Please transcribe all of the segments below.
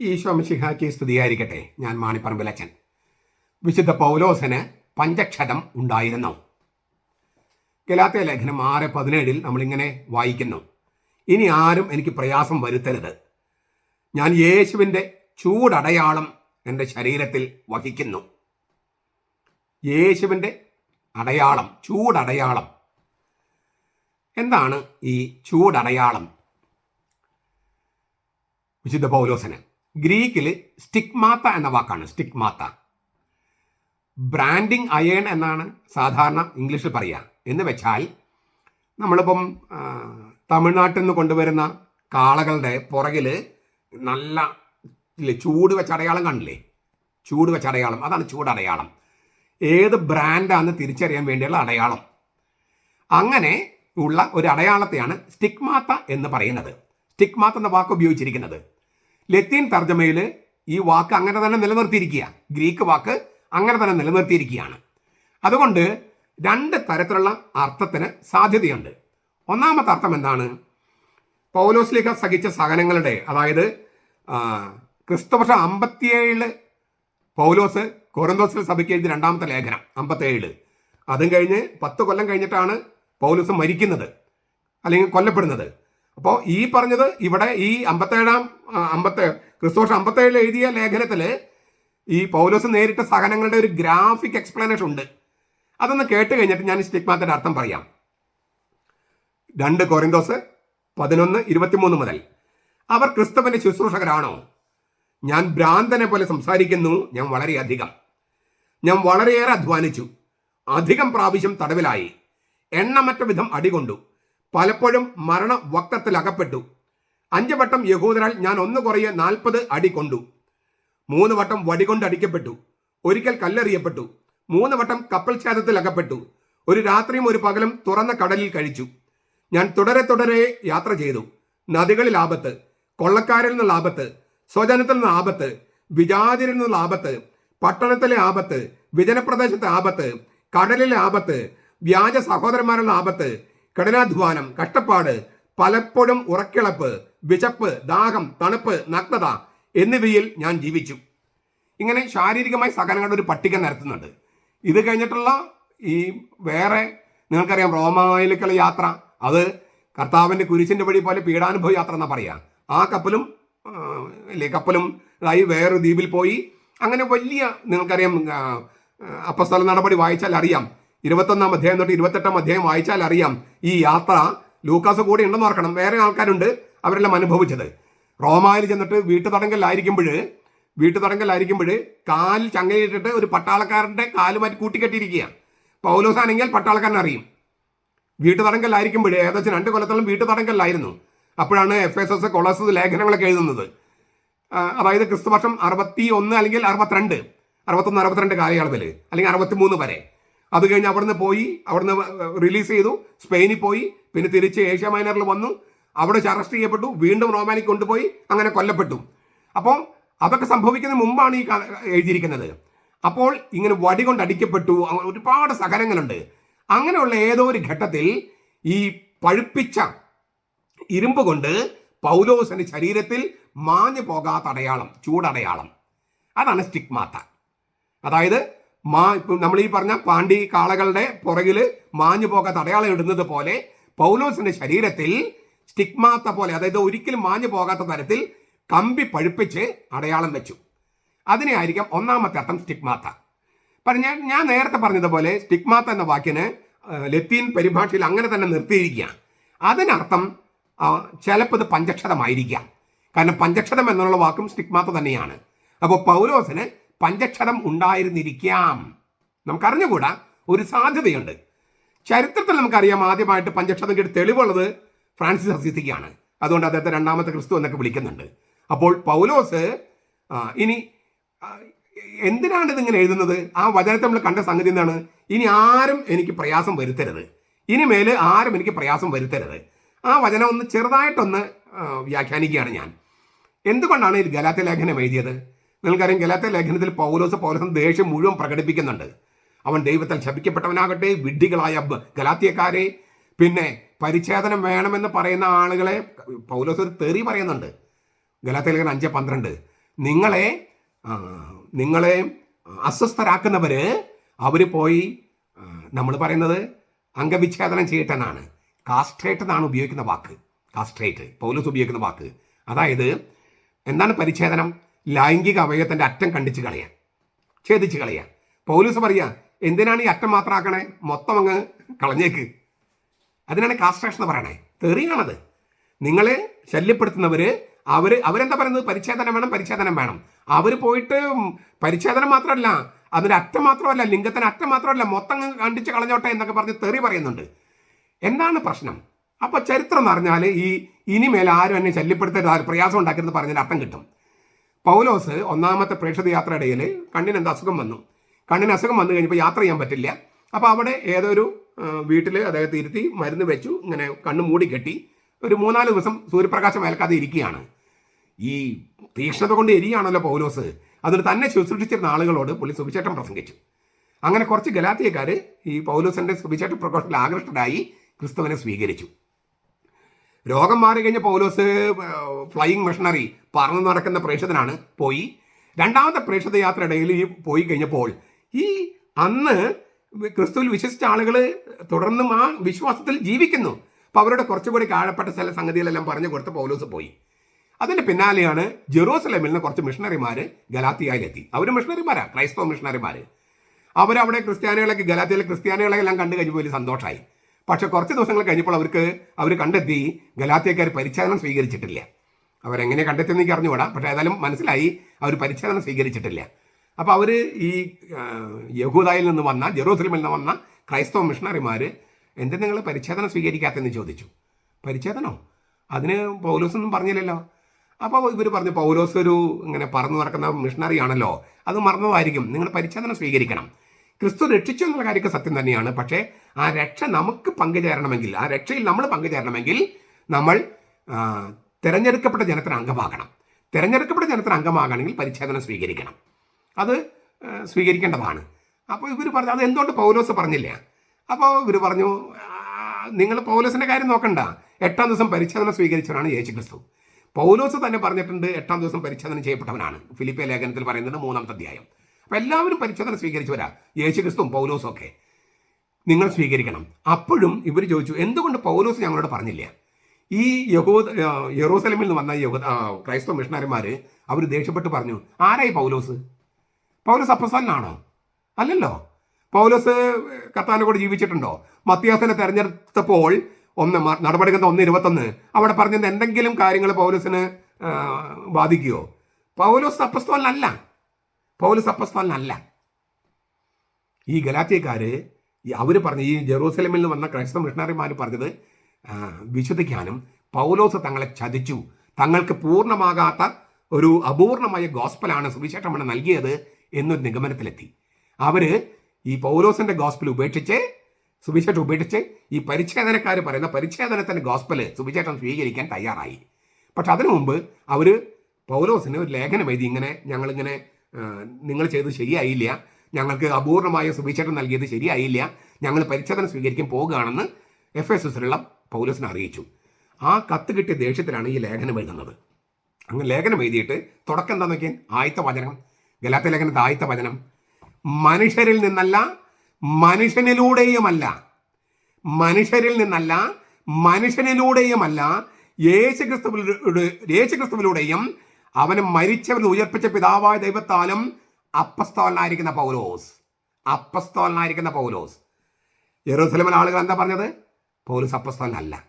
ഈശോ മിശിഹാക്കി സ്തുതിയായിരിക്കട്ടെ. ഞാൻ മാണിപ്പറമ്പിലച്ചൻ വിശുദ്ധ പൗലോസന് പഞ്ചക്ഷതം ഉണ്ടായിരുന്നു. ഗലാത്തയ ലേഖനം ആറ് പതിനേഴിൽ നമ്മളിങ്ങനെ വായിക്കുന്നു. ഇനി ആരും എനിക്ക് പ്രയാസം വരുത്തരുത്. ഞാൻ യേശുവിന്റെ ചൂടടയാളം എന്റെ ശരീരത്തിൽ വഹിക്കുന്നു. യേശുവിന്റെ അടയാളം ചൂടടയാളം. എന്താണ് ഈ ചൂടടയാളം? വിശുദ്ധ പൗലോസിന്. ഗ്രീക്കിൽ സ്റ്റിക്മാത്ത എന്ന വാക്കാണ് സ്റ്റിക്മാത്ത ബ്രാൻഡിങ് അയേൺ എന്നാണ് സാധാരണ ഇംഗ്ലീഷിൽ പറയുക എന്ന് വെച്ചാൽ നമ്മളിപ്പം തമിഴ്നാട്ടിൽ നിന്ന് കൊണ്ടുവരുന്ന കാളകളുടെ പുറകിൽ നല്ല ചൂട് വെച്ച അടയാളം ചൂട് വെച്ച അടയാളം അതാണ് ചൂടടയാളം ഏത് ബ്രാൻഡാന്ന് തിരിച്ചറിയാൻ വേണ്ടിയുള്ള അടയാളം. അങ്ങനെ ഉള്ള ഒരു അടയാളത്തെയാണ് സ്റ്റിക്മാത്ത എന്ന് പറയുന്നത്. സ്റ്റിക്മാത്ത എന്ന വാക്ക് ഉപയോഗിച്ചിരിക്കുന്നത്. ലത്തീൻ തർജമയിൽ ഈ വാക്ക് അങ്ങനെ തന്നെ നിലനിർത്തിയിരിക്കുക. ഗ്രീക്ക് വാക്ക് അങ്ങനെ തന്നെ നിലനിർത്തിയിരിക്കുകയാണ്. അതുകൊണ്ട് രണ്ട് തരത്തിലുള്ള അർത്ഥത്തിന് സാധ്യതയുണ്ട്. ഒന്നാമത്തെ അർത്ഥം എന്താണ്? പൗലോസ്ലിക സഹിച്ച സഹനങ്ങളുടെ അതായത് ക്രിസ്തുവർഷം അമ്പത്തിയേഴിൽ പൗലോസ് കൊറന്തോസിൽ സഭയ്ക്ക് എഴുതിയ രണ്ടാമത്തെ ലേഖനം അമ്പത്തേഴ് അതും കഴിഞ്ഞ് പത്ത് കൊല്ലം കഴിഞ്ഞിട്ടാണ് പൗലോസ് മരിക്കുന്നത് അല്ലെങ്കിൽ കൊല്ലപ്പെടുന്നത്. അപ്പോൾ ഈ പറഞ്ഞത് ഇവിടെ ഈ അമ്പത്തേഴാം ആ, അമ്പത്തെ ക്രിസ്തുവർഷം അമ്പത്തേഴിൽ എഴുതിയ ലേഖനത്തിൽ ഈ പൗലോസ് നേരിട്ട സഹനങ്ങളുടെ ഒരു ഗ്രാഫിക് എക്സ്പ്ലനേഷൻ ഉണ്ട്. അതൊന്ന് കേട്ട് കഴിഞ്ഞിട്ട് ഞാൻ സ്റ്റിഗ്മാത്തിന്റെ അർത്ഥം പറയാം. രണ്ട് കൊറിന്തോസ് പതിനൊന്ന് ഇരുപത്തിമൂന്ന് മുതൽ. അവർ ക്രിസ്തുവിന്റെ ശുശ്രൂഷകരാണോ? ഞാൻ ഭ്രാന്തനെ പോലെ സംസാരിക്കുന്നു ഞാൻ വളരെയധികം ഞാൻ വളരെയേറെ അധ്വാനിച്ചു. അധികം പ്രാവശ്യം തടവിലായി. എണ്ണമറ്റ വിധം അടികൊണ്ടു. പലപ്പോഴും മരണ വക്തത്തിൽ അകപ്പെട്ടു അഞ്ച് വട്ടം യഹൂദരാൽ ഞാൻ ഒന്ന് കുറയെ നാൽപ്പത് അടി കൊണ്ടു. മൂന്ന് വട്ടം വടികൊണ്ട് അടിക്കപ്പെട്ടു. ഒരിക്കൽ കല്ലെറിയപ്പെട്ടു. മൂന്ന് വട്ടം കപ്പൽ ഛേദത്തിൽ അകപ്പെട്ടു ഒരു രാത്രിയും ഒരു പകലും തുറന്ന കടലിൽ കഴിച്ചു. ഞാൻ തുടരെ തുടരെ യാത്ര ചെയ്തു. നദികളിൽ ആപത്ത് കൊള്ളക്കാരിൽ നിന്നുള്ള ആപത്ത് സ്വജനത്തിൽ നിന്ന് ആപത്ത് വിജാതിരിൽ നിന്നുള്ള ആപത്ത് പട്ടണത്തിലെ ആപത്ത് വിജനപ്രദേശത്തെ ആപത്ത് കടലിലെ ആപത്ത് വ്യാജ സഹോദരന്മാരുടെ ആപത്ത് കഠിനാധ്വാനം കഷ്ടപ്പാട് പലപ്പോഴും ഉറക്കിളപ്പ് വിശപ്പ് ദാഹം തണുപ്പ് നഗ്നത എന്നിവയിൽ ഞാൻ ജീവിച്ചു. ഇങ്ങനെ ശാരീരികമായി സഹനങ്ങളുടെ ഒരു പട്ടിക നടത്തുന്നുണ്ട് ഇത് കഴിഞ്ഞിട്ടുള്ള ഈ വേറെ നിങ്ങൾക്കറിയാം റോമായിലേക്കുള്ള യാത്ര. അത് കർത്താവിന്റെ കുരിശിന്റെ വഴി പോലെ പീഡാനുഭവ യാത്ര എന്നാ പറയുക ആ കപ്പലും അല്ലെ കപ്പലും ആയി വേറൊരു ദ്വീപിൽ പോയി. അങ്ങനെ വലിയ നിങ്ങൾക്കറിയാം അപ്പസ്ഥല നടപടി വായിച്ചാൽ അറിയാം. ഇരുപത്തൊന്നാം അധ്യായം തൊട്ട് ഇരുപത്തെട്ടാം അധ്യായം വായിച്ചാൽ അറിയാം ഈ യാത്ര ലൂക്കാസ് കൂടെ ഉണ്ടെന്ന് ഓർക്കണം. വേറെ ആൾക്കാരുണ്ട് അവരെല്ലാം അനുഭവിച്ചത്. റോമായിൽ ചെന്നിട്ട് വീട്ടു തടങ്കലിലായിരിക്കുമ്പോൾ വീട്ടു തടങ്കലിലായിരിക്കുമ്പോൾ കാൽ ചങ്ങയിട്ടിട്ട് ഒരു പട്ടാളക്കാരന്റെ കാലുമാറ്റി കൂട്ടിക്കെട്ടിയിരിക്കുക പൗലോസാണെങ്കിൽ പട്ടാളക്കാരൻ അറിയും. വീട്ടു തടങ്കലിലായിരിക്കുമ്പോൾ ഏകദേശം രണ്ട് കൊല്ലത്തോളം വീട്ടു തടങ്കലിലായിരുന്നു അപ്പോഴാണ് എഫ് എസ് എസ് കൊളസ് ലേഖനങ്ങളൊക്കെ എഴുതുന്നത്. അതായത് ക്രിസ്തുവർഷം അറുപത്തി ഒന്ന് അല്ലെങ്കിൽ അറുപത്തിരണ്ട് അറുപത്തൊന്ന് അറുപത്തിരണ്ട് കാലയളവിൽ അല്ലെങ്കിൽ അറുപത്തിമൂന്ന് വരെ. അത് കഴിഞ്ഞ് അവിടുന്ന് പോയി അവിടുന്ന് റിലീസ് ചെയ്തു സ്പെയിനിൽ പോയി പിന്നെ തിരിച്ച് ഏഷ്യ മൈനറിൽ വന്നു അവിടെ അറസ്റ്റ് ചെയ്യപ്പെട്ടു വീണ്ടും റോമാനിക്ക് കൊണ്ടുപോയി അങ്ങനെ കൊല്ലപ്പെട്ടു. അപ്പോൾ അതൊക്കെ സംഭവിക്കുന്ന മുമ്പാണ് ഈ എഴുതിയിരിക്കുന്നത്. അപ്പോൾ ഇങ്ങനെ വടി കൊണ്ട് അടിക്കപ്പെട്ടു ഒരുപാട് സഹനങ്ങളുണ്ട്. അങ്ങനെയുള്ള ഏതോ ഒരു ഘട്ടത്തിൽ ഈ പഴുപ്പിച്ച ഇരുമ്പ് കൊണ്ട് പൗലോസിന്റെ ശരീരത്തിൽ മാഞ്ഞു പോകാത്ത അടയാളം ചൂടടയാളം. അതാണ് സ്റ്റിഗ്മാത്ത. അതായത് മാ ഇപ്പം നമ്മൾ ഈ പറഞ്ഞ പാണ്ടി കാളകളുടെ പുറകിൽ മാഞ്ഞു പോകാത്ത അടയാളം ഇടുന്നത് പോലെ പൗലോസിന്റെ ശരീരത്തിൽ സ്റ്റിഗ്മാത്ത പോലെ അതായത് ഒരിക്കലും മാഞ്ഞു പോകാത്ത തരത്തിൽ കമ്പി പഴുപ്പിച്ച് അടയാളം വെച്ചു. അതിനെ ആയിരിക്കാം ഒന്നാമത്തെ അർത്ഥം സ്റ്റിഗ്മാത്ത. പറഞ്ഞ ഞാൻ നേരത്തെ പറഞ്ഞതുപോലെ സ്റ്റിഗ്മാത്ത എന്ന വാക്കിന് ലത്തീൻ പരിഭാഷയിൽ അങ്ങനെ തന്നെ നിർത്തിയിരിക്കുകയാണ് അതിനർത്ഥം ചിലപ്പോൾ ഇത് പഞ്ചക്ഷതമായിരിക്കാം കാരണം പഞ്ചക്ഷതം എന്നുള്ള വാക്കും സ്റ്റിഗ്മാത്ത തന്നെയാണ്. അപ്പോൾ പൗലോസിന് പഞ്ചക്ഷതം ഉണ്ടായിരുന്നിരിക്കാം. നമുക്കറിഞ്ഞുകൂടാ? ഒരു സാധ്യതയുണ്ട്. ചരിത്രത്തിൽ നമുക്കറിയാം ആദ്യമായിട്ട് പഞ്ചക്ഷരത്തിന്റെ ഒരു തെളിവുള്ളത് ഫ്രാൻസിസ് അസിസിക്കാണ് അതുകൊണ്ട് അദ്ദേഹത്തെ രണ്ടാമത്തെ ക്രിസ്തു എന്നൊക്കെ വിളിക്കുന്നുണ്ട്. അപ്പോൾ പൗലോസ് ഇനി എന്തിനാണ് ഇതിങ്ങനെ എഴുതുന്നത്? ആ വചനത്തെ നമ്മൾ കണ്ട സംഗതി എന്താണ്? ഇനി ആരും എനിക്ക് പ്രയാസം വരുത്തരുത്. ഇനി മേൽ ആരും എനിക്ക് പ്രയാസം വരുത്തരുത്. ആ വചനം ഒന്ന് ചെറുതായിട്ടൊന്ന് വ്യാഖ്യാനിക്കുകയാണ് ഞാൻ. എന്തുകൊണ്ടാണ് ഇത് ഗലാത്ത ലേഖനം എഴുതിയത്? നിങ്ങൾക്കറിയാം ഗലാത്ത ലേഖനത്തിൽ പൗലോസ് പൗലോസ് ദേഷ്യം മുഴുവൻ പ്രകടിപ്പിക്കുന്നുണ്ട്. അവൻ ദൈവത്തിൽ ശപിക്കപ്പെട്ടവനാകട്ടെ വിഡ്ഢികളായ ഗലാത്തിയക്കാരെ പിന്നെ പരിച്ഛേദനം വേണമെന്ന് പറയുന്ന ആളുകളെ പൗലോസ് ഒരു തെറി പറയുന്നുണ്ട്. ഗലാത്ത ലേഖനം അഞ്ച് പന്ത്രണ്ട്. നിങ്ങളെ നിങ്ങളെ അസ്വസ്ഥരാക്കുന്നവർ അവർ പോയി നമ്മൾ പറയുന്നത് അംഗവിച്ഛേദനം ചെയ്യട്ടെന്നാണ് കാസ്ട്രേറ്റ് എന്നാണ് ഉപയോഗിക്കുന്ന വാക്ക്. കാസ്ട്രേറ്റ് പൗലോസ് ഉപയോഗിക്കുന്ന വാക്ക്. അതായത് എന്താണ് പരിച്ഛേദനം? ലൈംഗിക അവയവത്തിന്റെ അറ്റം കണ്ടിച്ച് കളയാൻ ഛേദിച്ച് കളയാൻ. പോലീസ് പറയാ എന്തിനാണ് ഈ അറ്റം മാത്രമാക്കണേ മൊത്തം അങ്ങ് കളഞ്ഞേക്ക്. അതിനാണ് കാസ്ട്രേഷൻ എന്ന് പറയണേ. തെറിയാണത്. നിങ്ങളെ ശല്യപ്പെടുത്തുന്നവര് അവർ അവരെന്താ പറയുന്നത്? പരിച്ഛേദനം വേണം പരിച്ഛേദനം വേണം. അവർ പോയിട്ട് പരിച്ഛേദനം മാത്രമല്ല അതിന്റെ അറ്റം മാത്രമല്ല ലിംഗത്തിന് അറ്റം മാത്രമല്ല മൊത്തം കണ്ടിച്ച് കളഞ്ഞോട്ടെ എന്നൊക്കെ പറഞ്ഞ് തെറി പറയുന്നുണ്ട്. എന്താണ് പ്രശ്നം? അപ്പോൾ ചരിത്രം എന്ന് പറഞ്ഞാൽ ഈ ഇനിമേൽ ആരും എന്നെ ശല്യപ്പെടുത്തരുത് ആരും പ്രയാസം ഉണ്ടാക്കരുത് പറഞ്ഞതിന് അർത്ഥം കിട്ടും. പൗലോസ് ഒന്നാമത്തെ പ്രേക്ഷിത യാത്രയിടയിൽ കണ്ണിന് എന്താ അസുഖം വന്നു. കണ്ണിന് അസുഖം വന്നു കഴിഞ്ഞപ്പോൾ യാത്ര ചെയ്യാൻ പറ്റില്ല. അപ്പോൾ അവിടെ ഏതൊരു വീട്ടിൽ അദ്ദേഹത്തെ ഇരുത്തി മരുന്ന് വെച്ചു ഇങ്ങനെ കണ്ണ് മൂടി കെട്ടി ഒരു മൂന്നാൽ ദിവസം സൂര്യപ്രകാശം ഏൽക്കാതെ ഇരിക്കുകയാണ്. ഈ തീക്ഷ്ണത കൊണ്ട് എരിയാണല്ലോ പൗലോസ്. അതിന് തന്നെ ശുശ്രൂഷിച്ചിരുന്ന ആളുകളോട് പുള്ളി സുവിശേഷം പ്രസംഗിച്ചു. അങ്ങനെ കുറച്ച് ഗലാത്തിയക്കാർ ഈ പൗലോസിന്റെ സുവിശേഷ പ്രഘോഷത്തിൽ ആകൃഷ്ടരായി ക്രിസ്തുവിനെ സ്വീകരിച്ചു. രോഗം മാറി കഴിഞ്ഞ പൗലോസ് ഫ്ലൈയിങ് മിഷണറി പറന്നു നടക്കുന്ന പ്രേക്ഷതനാണ് പോയി. രണ്ടാമത്തെ പ്രേക്ഷത യാത്രയിടയിൽ പോയി കഴിഞ്ഞപ്പോൾ ഈ അന്ന് ക്രിസ്തുവിൽ വിശ്വസിച്ച ആളുകൾ തുടർന്നും ആ വിശ്വാസത്തിൽ ജീവിക്കുന്നു. അപ്പോൾ അവരുടെ കുറച്ചുകൂടി കാഴപ്പെട്ട ചില സംഗതികളെല്ലാം പറഞ്ഞു കൊടുത്ത് പൗലോസ് പോയി. അതിന്റെ പിന്നാലെയാണ് ജെറൂസലേമിൽ നിന്ന് കുറച്ച് മിഷണറിമാർ ഗലാത്തിയയിലെത്തി. അവർ മിഷണറിമാരാണ് ക്രൈസ്തവ മിഷണറിമാർ അവരവിടെ ക്രിസ്ത്യാനികളൊക്കെ ഗലാത്തിയിലെ ക്രിസ്ത്യാനികളെ എല്ലാം കണ്ടു കഴിഞ്ഞപ്പോൾ വലിയ സന്തോഷമായി പക്ഷെ കുറച്ച് ദിവസങ്ങൾ കഴിഞ്ഞപ്പോൾ അവർക്ക് അവർ കണ്ടെത്തി ഗലാത്തിയക്കാർ പരിച്ഛേദനം സ്വീകരിച്ചിട്ടില്ല. അവരെങ്ങനെ കണ്ടെത്തിയെന്ന് എനിക്ക് അറിഞ്ഞുകൂടാ. പക്ഷേ ഏതായാലും മനസ്സിലായി അവർ പരിച്ഛേദനം സ്വീകരിച്ചിട്ടില്ല. അപ്പോൾ അവർ ഈ യഹൂദായിൽ നിന്ന് വന്ന ജെറൂസലമിൽ നിന്ന് വന്ന ക്രൈസ്തവ മിഷണറിമാർ എന്ത് നിങ്ങൾ പരിച്ഛേദനം സ്വീകരിക്കാത്തെന്ന് ചോദിച്ചു. പരിച്ഛേദനോ? അതിന് പൗലോസൊന്നും പറഞ്ഞില്ലല്ലോ. അപ്പോൾ ഇവർ പറഞ്ഞു പൗലോസ് ഒരു ഇങ്ങനെ പറന്നു നടക്കുന്ന മിഷണറി ആണല്ലോ അത് മറന്നതായിരിക്കും. നിങ്ങൾ പരിച്ഛേദനം സ്വീകരിക്കണം. ക്രിസ്തു രക്ഷിച്ചു എന്നുള്ള കാര്യമൊക്കെ സത്യം തന്നെയാണ്. പക്ഷേ ആ രക്ഷ നമുക്ക് പങ്കുചേരണമെങ്കിൽ ആ രക്ഷയിൽ നമ്മൾ പങ്കുചേരണമെങ്കിൽ നമ്മൾ തിരഞ്ഞെടുക്കപ്പെട്ട ജനത്തിന് അംഗമാകണം. തിരഞ്ഞെടുക്കപ്പെട്ട ജനത്തിന് അംഗമാകണമെങ്കിൽ പരിച്ഛേദനം സ്വീകരിക്കണം. അത് സ്വീകരിക്കേണ്ടതാണ്. അപ്പോൾ ഇവർ പറഞ്ഞു അത് എന്തുകൊണ്ട് പൗലോസ് പറഞ്ഞില്ല? അപ്പോൾ ഇവർ പറഞ്ഞു നിങ്ങൾ പൗലോസിന്റെ കാര്യം നോക്കണ്ട. എട്ടാം ദിവസം പരിച്ഛേദനം സ്വീകരിച്ചവനാണ് യേശു ക്രിസ്തു പൗലോസ് തന്നെ പറഞ്ഞിട്ടുണ്ട് എട്ടാം ദിവസം പരിച്ഛേദനം ചെയ്യപ്പെട്ടവനാണ്. ഫിലിപ്പിയ ലേഖനത്തിൽ പറയുന്നുണ്ട് മൂന്നാമത്തെ അധ്യായം. അപ്പം എല്ലാവരും പരിച്ഛേദനം സ്വീകരിച്ചവരാ യേശു ക്രിസ്തുവും പൗലോസും ഒക്കെ. നിങ്ങൾ സ്വീകരിക്കണം. അപ്പോഴും ഇവർ ചോദിച്ചു എന്തുകൊണ്ട് പൗലോസ് ഞങ്ങളോട് പറഞ്ഞില്ല? ഈ യഹൂദ യെറൂസലമിൽ നിന്ന് വന്ന യഹൂദ ക്രൈസ്തവ മിഷണറിമാർ അവർ ദേഷ്യപ്പെട്ട് പറഞ്ഞു ആരായി പൗലോസ്? പൗലോസ് അപ്പസാലിനാണോ അല്ലല്ലോ. പൗലോസ് കർത്താവിനെ കൂടെ ജീവിച്ചിട്ടുണ്ടോ? മത്തിയാസിനെ തെരഞ്ഞെടുത്തപ്പോൾ ഒന്ന് നടപടികൾ ഒന്ന് ഇരുപത്തൊന്ന് അവിടെ പറഞ്ഞത് എന്തെങ്കിലും കാര്യങ്ങൾ പൗലോസിന് ബാധിക്കുകയോ പൗലോസ് അപ്പസ്തോലനല്ല. പൗലോസ് അപ്പസ്തോലനല്ല. ഈ ഗലാത്തിയക്കാര് അവർ പറഞ്ഞ ഈ ജെറൂസലമിൽ നിന്ന് വന്ന ക്രൈസ്തവ മിഷണറിമാർ പറഞ്ഞത് വിശുദ്ധിക്കാനും പൗലോസ് തങ്ങളെ ചതിച്ചു. തങ്ങൾക്ക് പൂർണമാകാത്ത ഒരു അപൂർണമായ ഗോസ്പലാണ് സുവിശേഷമാണ് നൽകിയത് എന്നൊരു നിഗമനത്തിലെത്തി. അവർ ഈ പൗലോസിന്റെ ഗോസ്പൽ ഉപേക്ഷിച്ച് സുവിശേഷം ഉപേക്ഷിച്ച് ഈ പരിച്ഛേദനക്കാർ പറയുന്ന പരിച്ഛേദനത്തിന്റെ ഗോസ്പൽ സുവിശേഷം സ്വീകരിക്കാൻ തയ്യാറായി. പക്ഷെ അതിനു മുമ്പ് അവർ പൗലോസിന് ഒരു ലേഖനം എഴുതി ഇങ്ങനെ ഞങ്ങളിങ്ങനെ നിങ്ങൾ ചെയ്തത് ശരിയായില്ല. ഞങ്ങൾക്ക് അപൂർണമായ സുവിശേഷം നൽകിയത് ശരിയായില്ല. ഞങ്ങൾ പരിച്ഛേദന സ്വീകരിക്കാൻ പോകുകയാണെന്ന് എഫ് എസ് എസിലുള്ള പൗലസിനെ അറിയിച്ചു. ആ കത്ത് കിട്ടിയ ദേഷ്യത്തിലാണ് ഈ ലേഖനം എഴുതുന്നത്. അങ്ങനെ ലേഖനം എഴുതിയിട്ട് തുടക്കം എന്താ നോക്കിയാൽ ആയത്ത വചനം. ഗലാത്ത ലേഖനത്തെ ആയത്ത വചനം. മനുഷ്യരിൽ നിന്നല്ല മനുഷ്യനിലൂടെയുമല്ല. മനുഷ്യരിൽ നിന്നല്ല മനുഷ്യനിലൂടെയുമല്ല. യേശുക്രിസ്തുവിലൂടെ യേശുക്രിസ്തുവിലൂടെയും അവന് മരിച്ചവർ ഉയർപ്പിച്ച പിതാവായ ദൈവത്താലും അപ്പസ്തോലനായിരിക്കുന്ന പൗലോസ്. അപ്പസ്തോലനായിരിക്കുന്ന പൗലോസ്. യെറൂസലേമിലെ ആളുകൾ എന്താ പറഞ്ഞത്? പൗലോസ് അപ്പസ്തോലനല്ല.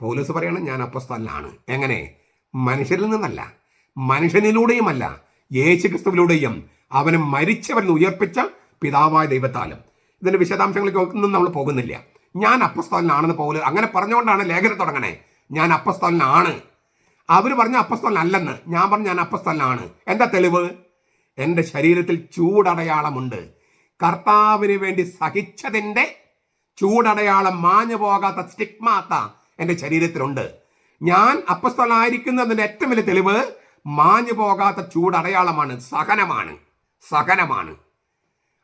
പൗലോസ് പറയണം ഞാൻ അപ്പസ്തോലനാണ്. എങ്ങനെ? മനുഷ്യരിൽ നിന്നല്ല. മനുഷ്യനിലൂടെയുമല്ല. യേശുക്രിസ്തുവിലൂടെയും അവന് മരിച്ചവരിൽ ഉയർപ്പിച്ച പിതാവായ ദൈവത്താലും. ഇതിന്റെ വിശദാംശങ്ങളിലേക്ക് ഒന്നും നമ്മൾ പോകുന്നില്ല. ഞാൻ അപ്പസ്തോലനാണെന്ന് പൗലോസ് അങ്ങനെ പറഞ്ഞുകൊണ്ടാണ് ലേഖനം തുടങ്ങണേ. ഞാൻ അപ്പസ്തോലനാണ്. അവർ പറഞ്ഞ അപ്പസ്തലല്ലെന്ന് ഞാൻ പറഞ്ഞ ഞാൻ അപ്പസ്തോലനാണ്. എന്താ തെളിവ്? എന്റെ ശരീരത്തിൽ ചൂടടയാളമുണ്ട്. കർത്താവിന് വേണ്ടി സഹിച്ചതിന്റെ ചൂടടയാളം മാഞ്ഞു പോകാത്ത സ്റ്റിഗ്മാത്ത എന്റെ ശരീരത്തിലുണ്ട്. ഞാൻ അപ്പസ്തലായിരിക്കുന്നതിന്റെ ഏറ്റവും വലിയ തെളിവ് മാഞ്ഞു പോകാത്ത ചൂടടയാളമാണ്. സഹനമാണ്. സഹനമാണ്.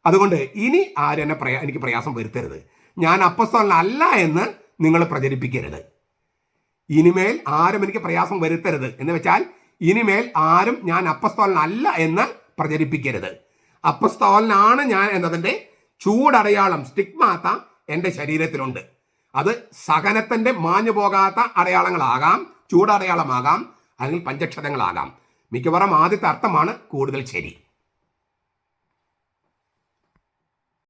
അതുകൊണ്ട് ഇനി ആരും എന്നെ പ്രയാ എനിക്ക് പ്രയാസം വരുത്തരുത്. ഞാൻ അപ്പസ്തലല്ല എന്ന് നിങ്ങൾ പ്രചരിപ്പിക്കരുത്. ഇനിമേൽ ആരും എനിക്ക് പ്രയാസം വരുത്തരുത്. എന്ന് വെച്ചാൽ ഇനിമേൽ ആരും ഞാൻ അപ്പസ്തോലനല്ല എന്ന് പ്രചരിപ്പിക്കരുത്. അപ്പസ്തോലനാണ് ഞാൻ എന്നതിന്റെ ചൂടടയാളം സ്റ്റിഗ്മാത്ത എന്റെ ശരീരത്തിലുണ്ട്. അത് സഹനത്തിന്റെ മാഞ്ഞു പോകാത്ത അടയാളങ്ങളാകാം ചൂടടയാളമാകാം അല്ലെങ്കിൽ പഞ്ചക്ഷതങ്ങളാകാം മിക്കവാറും ആദ്യത്തെ അർത്ഥമാണ് കൂടുതൽ ശരി.